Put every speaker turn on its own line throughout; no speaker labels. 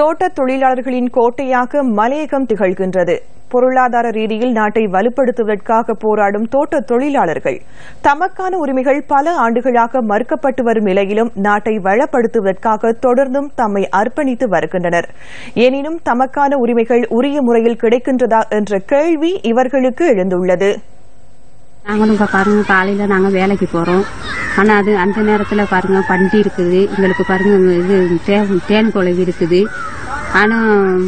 தோட்ட தொழிலாளர்களின் கோட்டையாக மலையகம் திகழ்கின்றது. பொருளாதார ரீதியில் நாட்டை வலுப்படுத்துவதற்காக போராடும் தோட்ட தொழிலாளர்கள் தமக்கான உரிமைகள் பல ஆண்டுகளாக மறுக்கப்பட்டு வரும் நிலையிலும் நாட்டை வளப்படுத்துவதற்காக தொடர்ந்தும் தம்மை அர்ப்பணித்து வருகின்றனர். எனினும் தமக்கான உரிமைகள் உரிய முறையில் கிடைக்கின்றதா என்ற கேள்வி இவர்களுக்கு எழுந்துள்ளது.
நாங்களும் இப்போ பாருங்க காலையில் நாங்கள் வேலைக்கு போகிறோம் ஆனால் அது அந்த நேரத்தில் பாருங்க பண்டி இருக்குது. எங்களுக்கு பாருங்க இது தேன் தேன் குழவி இருக்குது. ஆனால்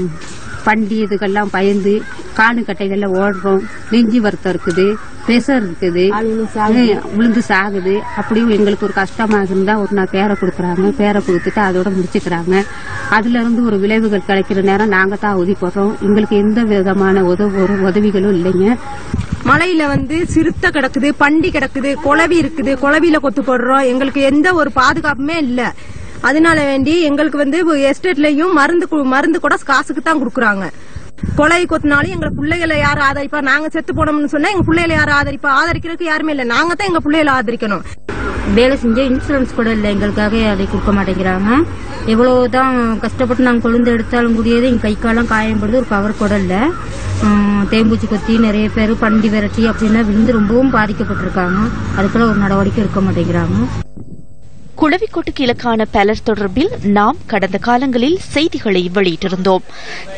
பண்டி இதுக்கெல்லாம் பயந்து காணு கட்டைகளில் ஓடுறோம். நெஞ்சு வருத்தம் இருக்குது ப்ரெஷர் இருக்குது. விழுந்து சாகுது. அப்படியும் எங்களுக்கு ஒரு கஷ்டமாக இருந்தால் ஒரு நாள் பேரை கொடுக்குறாங்க. பேரை கொடுத்துட்டு அதோட முடிச்சுக்கிறாங்க. அதுல இருந்து ஒரு விளைவுகள் கிடைக்கிற நேரம் நாங்கள் தான் உதவி போடுறோம். எங்களுக்கு எந்த விதமான உதவி உதவிகளும் இல்லைங்க.
மலையில வந்து சிறுத்தை கிடக்குது பண்டி கிடக்குது குளவி இருக்குது குளவியில கொத்து போடுறோம். எங்களுக்கு எந்த ஒரு பாதுகாப்புமே இல்ல. அதனால வேண்டி எங்களுக்கு வந்து எஸ்டேட்லயும் மருந்து கு- மருந்து கூட காசுக்கு தான் கொடுக்குறாங்க. கொலை கொத்தினாலும் எங்க பிள்ளைகளை யாரும் ஆதரிப்பா? நாங்க செத்து போனோம்னு சொன்னா எங்க பிள்ளைகளை யாரும் ஆதரிப்பா? ஆதரிக்கிறதுக்கு யாருமே இல்ல. நாங்க தான் எங்க பிள்ளைகளை ஆதரிக்கணும்.
வேலை செஞ்சு இன்சூரன்ஸ் கூட இல்லை. எங்களுக்காக அதை கொடுக்க மாட்டேங்கிறாங்க. எவ்வளவுதான் கஷ்டப்பட்டு நாங்கள் கொழுந்து எடுத்தாலும் கூடியது எங்கள் கை காலம் காயப்படுது ஒரு கவர் கூட இல்லை. தேம்பூச்சி கொத்தி நிறைய பேர் பண்டி விரட்டி அப்படின்னா விழுந்து ரொம்பவும் பாதிக்கப்பட்டிருக்காங்க. அதுக்கெல்லாம் ஒரு நடவடிக்கை எடுக்க மாட்டேங்கிறாங்க.
குளவிக்கோட்டுக்கு இலக்கான பலர் தொடர்பில் நாம் கடந்த காலங்களில் செய்திகளை வெளியிட்டிருந்தோம்.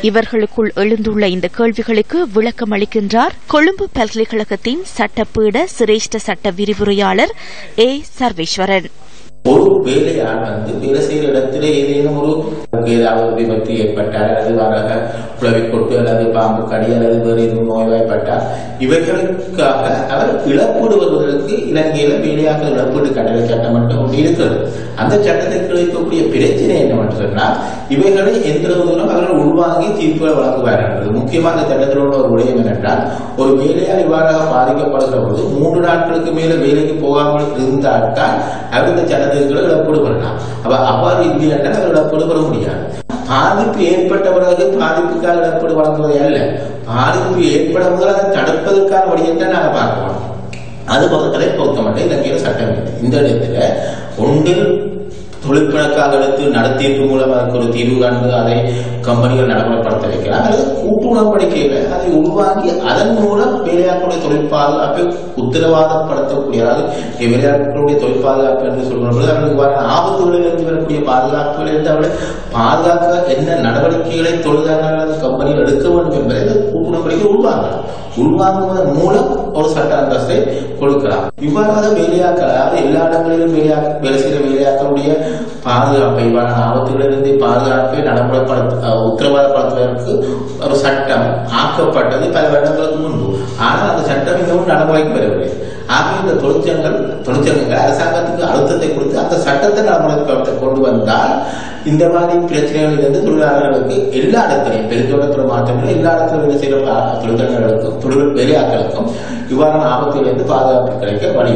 இவர்களுக்குள் எழுந்துள்ள இந்த கேள்விகளுக்கு விளக்கம் அளிக்கின்றார் கொழும்பு பல்கலைக்கழகத்தின் சட்டப்பீட சிரேஷ்ட சட்ட விரிவுரையாளர் ஏ சர்வேஸ்வரன்.
ஒரு வேலையாள் வந்து வேலை செய்கிற இடத்திலே ஏதேனும் ஒரு ஏதாவது விபத்து ஏற்பட்டால் அல்லது வரக புலவை கொட்டு அல்லது பாம்பு கடி அல்லது வேறு எதுவும் நோய்வாய்ப்பட்டால் இவைகளுக்காக அவர் இழப்பீடு இலங்கையில வேலையாக இழப்பீடு கட்டளை சட்டம் மட்டும் ஒன்று இருக்கிறது. அந்த சட்டத்திற்கு கிடைக்கக்கூடிய பிரச்சனை என்னவென்று சொன்னால் இவைகளை எந்த தூரம் அவர்கள் உள்வாங்கி தீர்ப்புகளை வழங்குவார்கள். முக்கியமாக அந்த சட்டத்தில் உள்ள ஒரு விடயம் என்னென்றால் ஒரு வேலையால் இவ்வாறாக பாதிக்கப்படுகிற போது மூன்று நாட்களுக்கு மேல வேலைக்கு போகாமல் இருந்தால்தான் அவர் இந்த சட்டத்திற்கு இழப்பீடு பண்ணலாம் அப்ப அவ்வாறு இல்லை என்றால் அவர் இழப்பீடு பெற முடியாது. பாதிப்பு ஏற்பட்ட பிறகு பாதிப்புக்காக இழப்பீடு வழங்குவதே அல்ல. பாதிப்பு ஏற்பட முதல் அதை தடுப்பதற்கான வழியத்தை நாங்கள் பார்க்கணும். அது பக்கத்திலே பொருத்த மாட்டேன் இலங்கையில சட்டம் இல்லை. இந்த இடத்துல ஒன்றில் தொழிற்பணக்காக எடுத்து நடத்தீர்ப்பு மூலம் அதற்கு ஒரு தீர்வு காண்பது அதை கம்பெனிகள் நடைமுறைப்படுத்த வைக்கலாம். அல்லது கூட்டு உடன்படிக்கையில அதை உருவாக்கி அதன் மூலம் வேலையாட்களுடைய தொழில் பாதுகாப்பை உத்தரவாதப்படுத்தக்கூடிய அதாவது வேலையாட்களுடைய தொழில் பாதுகாப்பு என்று சொல்கிற அவர்களுக்கு ஆபத்துகளில் இருந்து வரக்கூடிய பாதுகாப்புகள் இருந்து அவர்களை பாதுகாக்க என்ன நடவடிக்கைகளை தொழிலாளர்கள் கம்பெனியில் கம்பெனிகள் எடுக்க வேண்டும் என்பதை கூட்டு உடன்படிக்கை உருவாங்கலாம் உள்வாங்குவதன் மூலம் ஒரு சட்ட அந்தஸ்தை கொடுக்கலாம் இவ்வாறாக வேலையாக்கள் அதாவது எல்லா இடங்களிலும் வேலையா வேலை செய்கிற வேலையாக்களுடைய பாதுகாப்பை இவ்வாறான ஆபத்துகளிலிருந்து பாதுகாப்பை நடைமுறைப்படுத்த உத்தரவாதப்படுத்துவதற்கு ஒரு சட்டம் ஆக்கப்பட்டது பல வருடங்களுக்கு முன்பு ஆனால் அந்த சட்டம் இன்னும் நடைமுறைக்கு வரவில்லை ஆக இந்த தொழிற்சங்கங்கள் தொழிற்சங்கங்கள் அரசாங்கத்துக்கு அழுத்தத்தை கொடுத்து அந்த சட்டத்தை நடைமுறைக்கு கொண்டு வந்தால் இந்த மாதிரி பிரச்சனைகள் இருந்து தொழிலாளர்களுக்கு எல்லா இடத்திலையும் பெருந்தோட்டத்தில் மாற்றங்கள் எல்லா இடத்திலும் வேலை செய்கிற தொழிற்சங்கங்களுக்கும் தொழில் வேலையாட்களுக்கும் இவ்வாறான ஆபத்திலிருந்து பாதுகாப்பு கிடைக்க வழி